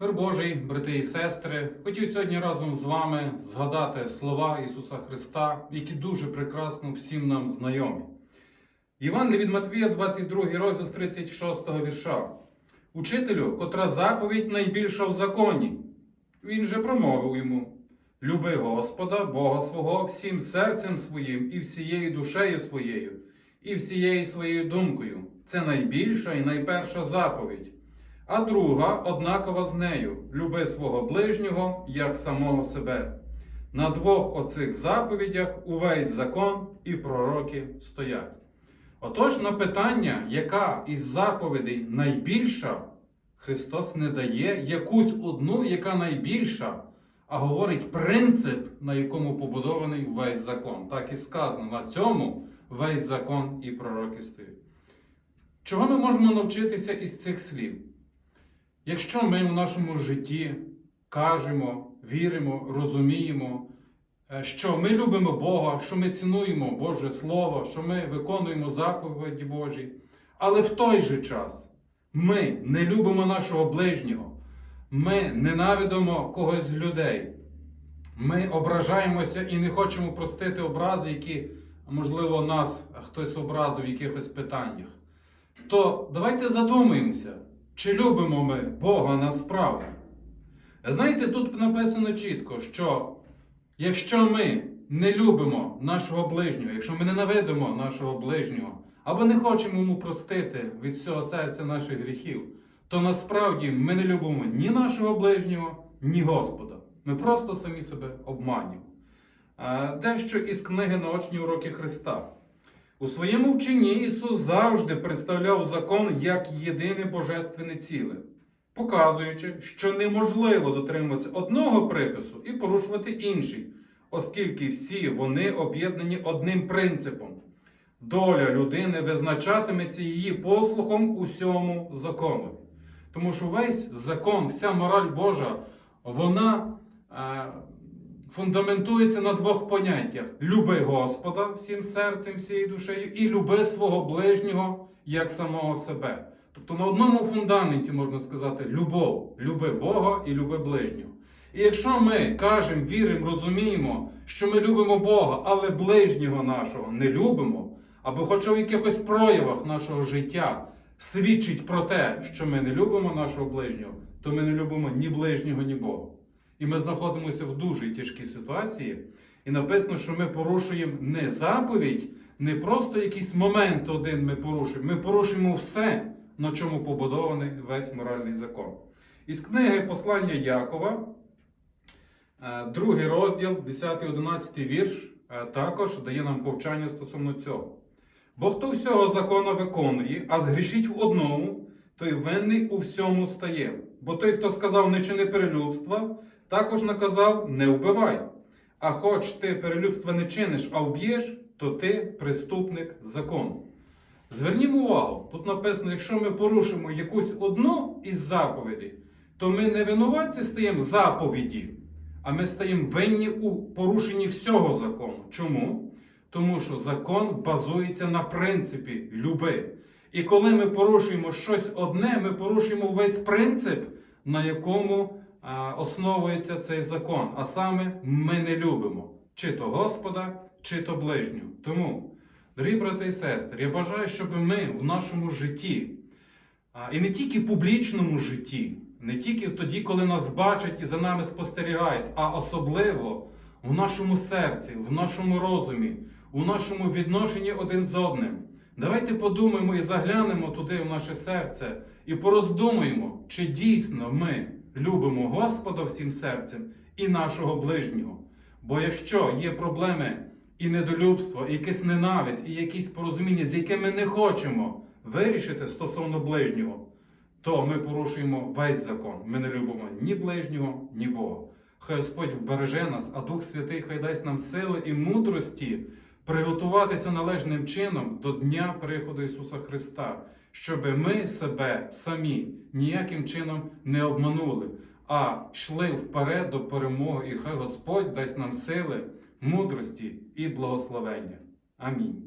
Мир Божий, брати і сестри, хотів сьогодні разом з вами згадати слова Ісуса Христа, які дуже прекрасно всім нам знайомі. Іван від Матвія, 22 розділ з 36 вірша. Учителю, котра заповідь найбільша в законі. Він же промовив йому: Люби Господа, Бога свого, всім серцем своїм, і всією душею своєю, і всією своєю думкою. Це найбільша і найперша заповідь. А друга однакова з нею люби свого ближнього як самого себе. На двох оцих заповідях увесь закон і пророки стоять. Отож, на питання, яка із заповідей найбільша, Христос не дає якусь одну, яка найбільша, а говорить принцип, на якому побудований весь закон. Так і сказано, на цьому весь закон і пророки стоять. Чого ми можемо навчитися із цих слів? Якщо ми в нашому житті кажемо, віримо, розуміємо, е, що ми любимо Бога, що ми цінуємо Боже Слово, що ми виконуємо заповіді Божі, але в той же час ми не любимо нашого ближнього, ми ненавидимо когось з людей, ми ображаємося і не хочемо простити образи, які, можливо, нас хтось образив в якихось питаннях, то давайте задумаємося. Чи любимо ми Бога насправді? Знаєте, тут написано чітко, що якщо ми не любимо нашого ближнього, якщо ми ненавидимо нашого ближнього, або не хочемо йому простити від всього серця наших гріхів, то насправді ми не любимо ні нашого ближнього, ні Господа. Ми просто самі себе обманюємо. Дещо із книги Наочні уроки Христа. У своєму вченні Ісус завжди представляв закон як єдине божественне ціле, показуючи, що неможливо дотримуватися одного припису і порушувати інший, оскільки всі вони об'єднані одним принципом. Доля людини визначатиметься її послухом усьому закону. Тому що весь закон, вся мораль Божа, вона е, фундаментується на двох поняттях: люби Господа всім серцем, всією душею, і люби свого ближнього як самого себе. Тобто на одному фундаменті можна сказати любов, люби Бога і люби ближнього. І якщо ми кажемо, віримо, розуміємо, що ми любимо Бога, але ближнього нашого не любимо, або хоча в якихось проявах нашого життя свідчить про те, що ми не любимо нашого ближнього, то ми не любимо ні ближнього, ні Бога. І ми знаходимося в дуже тяжкій ситуації. І написано, що ми порушуємо не заповідь, не просто якийсь момент один ми порушуємо. Ми порушуємо все, на чому побудований весь моральний закон. Із книги Послання Якова, е, другий розділ, 10-11 вірш, е, також дає нам повчання стосовно цього. Бо хто всього закона виконує, а згрішить в одному, той винний у всьому стає. Бо той, хто сказав не чини перелюбства, також наказав не вбивай. А хоч ти перелюбства не чиниш, а вб'єш, то ти преступник закону. Звернімо увагу, тут написано, якщо ми порушимо якусь одну із заповідей, то ми не винуватці стаємо заповіді, а ми стаємо винні у порушенні всього закону. Чому? Тому що закон базується на принципі люби. І коли ми порушуємо щось одне, ми порушуємо весь принцип, на якому основується цей закон. А саме ми не любимо чи то Господа, чи то ближнього. Тому, дорогі брати і сестри, я бажаю, щоб ми в нашому житті, і не тільки в публічному житті, не тільки тоді, коли нас бачать і за нами спостерігають, а особливо в нашому серці, в нашому розумі, у нашому відношенні один з одним. Давайте подумаємо і заглянемо туди в наше серце і пороздумаємо, чи дійсно ми любимо Господа всім серцем і нашого ближнього. Бо якщо є проблеми і недолюбство, і якась ненависть, і якісь порозуміння, з якими ми не хочемо вирішити стосовно ближнього, то ми порушуємо весь закон. Ми не любимо ні ближнього, ні Бога. Хай Господь вбереже нас, а Дух Святий хай дасть нам сили і мудрості приготуватися належним чином до Дня приходу Ісуса Христа, щоб ми себе самі ніяким чином не обманули, а йшли вперед до перемоги, і хай Господь дасть нам сили, мудрості і благословення. Амінь.